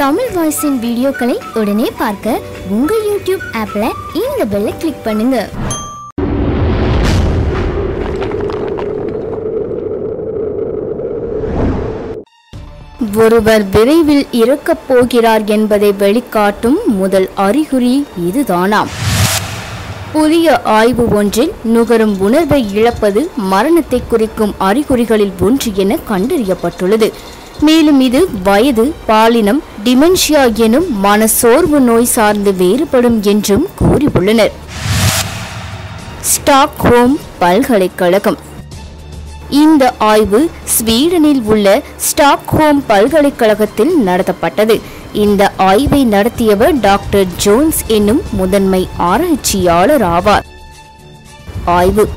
தமிழ் வாய்ஸின் வீடியோக்களை உடனே பார்க்க உங்கள் யூடியூப் ஆப்பில் இந்த பெல்லை கிளிக் பண்ணுங்க. ஒருவர் விரைவில் இறக்கப் போகிறார் என்பதை வெளிக்காட்டும் முதல் அறிகுறி இதுதானாம். புதிய ஆய்வு ஒன்றில் நுகரும் உணர்வை இழப்பது மரணத்தை குறிக்கும் அறிகுறிகளில் ஒன்று என கண்டறியப்பட்டுள்ளது. மேலும் இது வயது பாலினம் டிமென்ஷியா எனும் மனசோர்வு நோய் சார்ந்து வேறுபடும் என்றும் கூறியுள்ளனர். ஸ்டாக்ஹோம் பல்கலைக்கழகம். இந்த ஆய்வு ஸ்வீடனில் உள்ள ஸ்டாக்ஹோம் பல்கலைக்கழகத்தில் நடத்தப்பட்டது. இந்த ஆய்வை நடத்தியவர் டாக்டர் ஜோன்ஸ் என்னும் முதன்மை ஆராய்ச்சியாளர் ஆவார். ஆய்வு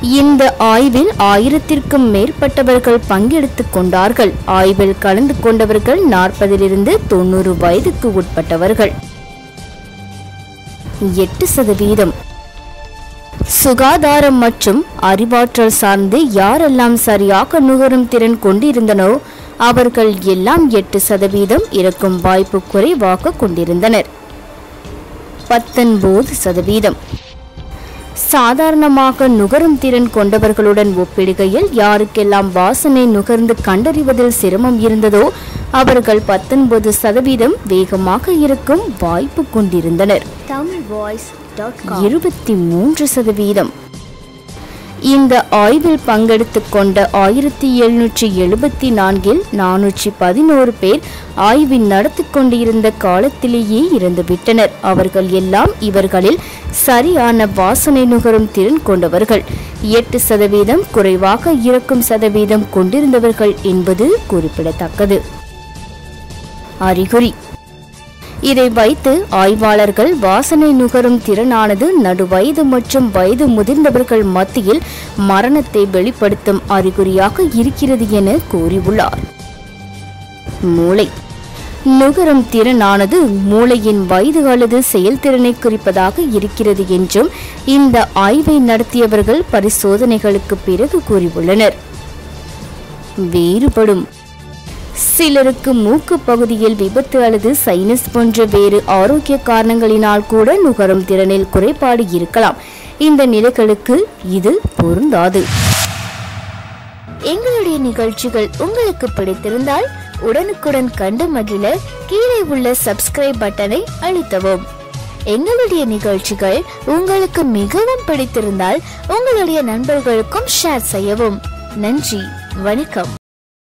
இந்த ஆய்வில் ஆயிரத்திற்கும் மேற்பட்டவர்கள் பங்கெடுத்து கொண்டார்கள். ஆய்வில் கலந்து கொண்டவர்கள் நாற்பதிலிருந்து தொண்ணூறு வயதுக்கு உட்பட்டவர்கள். எட்டு சதவீதம். சுகாதாரம் மற்றும் அறிவாற்றல் சார்ந்து யாரெல்லாம் சரியாக நுகரும் திறன் கொண்டிருந்தனோ அவர்கள் எல்லாம் எட்டு சதவீதம் இறக்கும் வாய்ப்பு குறைவாக கொண்டிருந்தனர். பத்தொன்பது சதவீதம். சாதாரணமாக நுகரும் திறன் கொண்டவர்களுடன் ஒப்பிடுகையில் யாருக்கெல்லாம் வாசனை நுகர்ந்து கண்டறிவதில் சிரமம் இருந்ததோ அவர்கள் பத்தொன்பது சதவீதம் வேகமாக இருக்கும் வாய்ப்பு கொண்டிருந்தனர். இருபத்தி மூன்று சதவீதம். இந்த ஆய்வில் பங்கெடுத்து கொண்ட ஆயிரத்தி எழுநூற்றி எழுபத்தி நான்கில் நானூற்றி பதினோரு பேர் ஆய்வின் நடத்தி கொண்டிருந்த காலத்திலேயே இறந்துவிட்டனர். அவர்கள் எல்லாம் இவர்களில் சரியான வாசனை நுகரும் திறன் கொண்டவர்கள். எட்டு சதவீதம் குறைவாக இறக்கும் சதவீதம் கொண்டிருந்தவர்கள் என்பது குறிப்பிடத்தக்கது. அறிகுறி. இதை வைத்து ஆய்வாளர்கள் வாசனை நுகரும் திறனானது நடுவயது மற்றும் வயது முதிர்ந்தவர்கள் மத்தியில் மரணத்தை வெளிப்படுத்தும் அறிகுறியாக இருக்கிறது என கூறியுள்ளார். மூளை. நுகரும் திறனானது மூளையின் வயது அல்லது செயல்திறனை குறிப்பதாக இருக்கிறது என்றும் இந்த ஆய்வை நடத்தியவர்கள் பரிசோதனைகளுக்கு பிறகு கூறியுள்ளனர். வேறுபடும். சிலருக்கு மூக்கு பகுதியில் விபத்து அல்லது சைனஸ் போன்ற வேறு ஆரோக்கிய காரணங்களினால் கூட நுகரும் திறனில் குறைபாடு இருக்கலாம். இந்த நிலைகளுக்கு இது பொருந்தாது. எங்களுடைய நிகழ்ச்சிகள் உங்களுக்கு பிடித்திருந்தால் உடனுக்குடன் கண்டு மகிழ கீழே உள்ள சப்ஸ்கிரைப் பட்டனை அழுத்தவும். எங்களுடைய நிகழ்ச்சிகள் உங்களுக்கு மிகவும் பிடித்திருந்தால் உங்களுடைய நண்பர்களுக்கும் ஷேர் செய்யவும். நன்றி வணக்கம்.